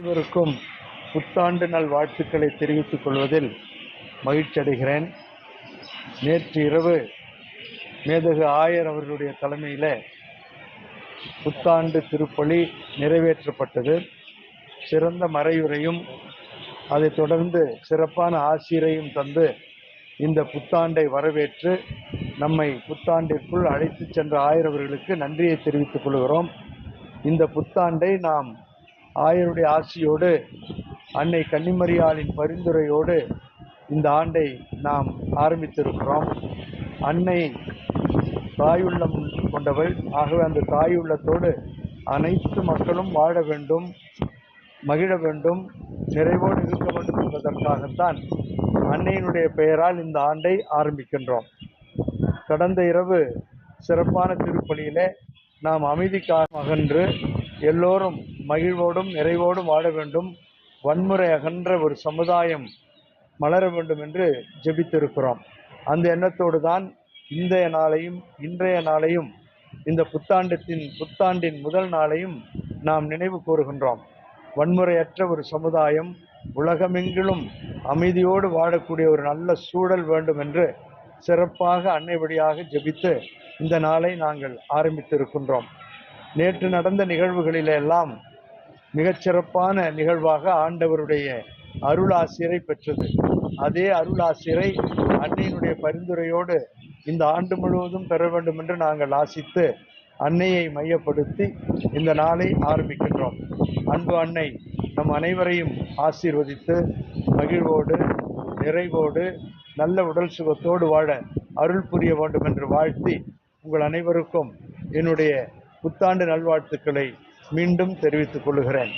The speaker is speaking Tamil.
அனைவருக்கும் புத்தாண்டு நல் வாழ்த்துக்களை தெரிவித்துக் கொள்வதில் மகிழ்ச்சி அடைகிறேன். நேற்று இரவு மேதகு ஆயர் அவர்களுடைய தலைமையில் புத்தாண்டு திருப்பலி நிறைவேற்றப்பட்டது. சிறந்த மறையுரையும் அதைத் தொடர்ந்து சிறப்பான ஆசிரியரையும் தந்து இந்த புத்தாண்டை வரவேற்று நம்மை புத்தாண்டிற்குள் அழைத்து சென்ற ஆயரவர்களுக்கு நன்றியை தெரிவித்துக் கொள்கிறோம். இந்த புத்தாண்டை நாம் ஆயருடைய ஆசியோடு அன்னை கன்னிமரியாளின் பரிந்துரையோடு இந்த ஆண்டை நாம் ஆரம்பித்திருக்கிறோம். அன்னை தாயுள்ளம் கொண்டவள். ஆகவே அந்த தாயுள்ளத்தோடு அனைத்து மக்களும் வாழ வேண்டும் மகிழ வேண்டும் நிறைவோடு இருக்க வேண்டும் என்பதற்காகத்தான் அன்னையினுடைய பெயரால் இந்த ஆண்டை ஆரம்பிக்கின்றோம். கடந்த இரவு சிறப்பான திருப்பலியிலே நாம் அமைதிக்காக அகன்று எல்லோரும் மகிழ்வோடும் நிறைவோடும் வாழ வேண்டும். வன்முறை அகன்ற ஒரு சமுதாயம் மலர வேண்டும் என்று ஜெபித்திருக்கிறோம். அந்த எண்ணத்தோடு தான் இன்றைய நாளையும் இன்றைய நாளையும் இந்த புத்தாண்டத்தின் புத்தாண்டின் முதல் நாளையும் நாம் நினைவு கூறுகின்றோம். வன்முறையற்ற ஒரு சமுதாயம் உலகமெங்கிலும் அமைதியோடு வாழக்கூடிய ஒரு நல்ல சூழல் வேண்டும் என்று சிறப்பாக அன்னை வழியாக ஜெபித்து இந்த நாளை நாங்கள் ஆரம்பித்திருக்கின்றோம். நேற்று நடந்த நிகழ்வுகளிலெல்லாம் மிகச்சிறப்பான நிகழ்வாக ஆண்டவருடைய அருளாசிரை பெற்றது. அதே அருளாசிரை அன்னையினுடைய பரிந்துரையோடு இந்த ஆண்டு முழுவதும் பெற வேண்டும் என்று நாங்கள் ஆசித்து அன்னையை மையப்படுத்தி இந்த நாளை ஆரம்பிக்கின்றோம். அன்பு அன்னை நம் அனைவரையும் ஆசீர்வதித்து மகிழ்வோடு நிறைவோடு நல்ல உடல் சுகத்தோடு வாழ அருள் புரிய வேண்டும் என்று வாழ்த்தி உங்கள் அனைவருக்கும் என்னுடைய புத்தாண்டு நல்வாழ்த்துக்களை மீண்டும் தெரிவித்துக் கொள்கிறேன்.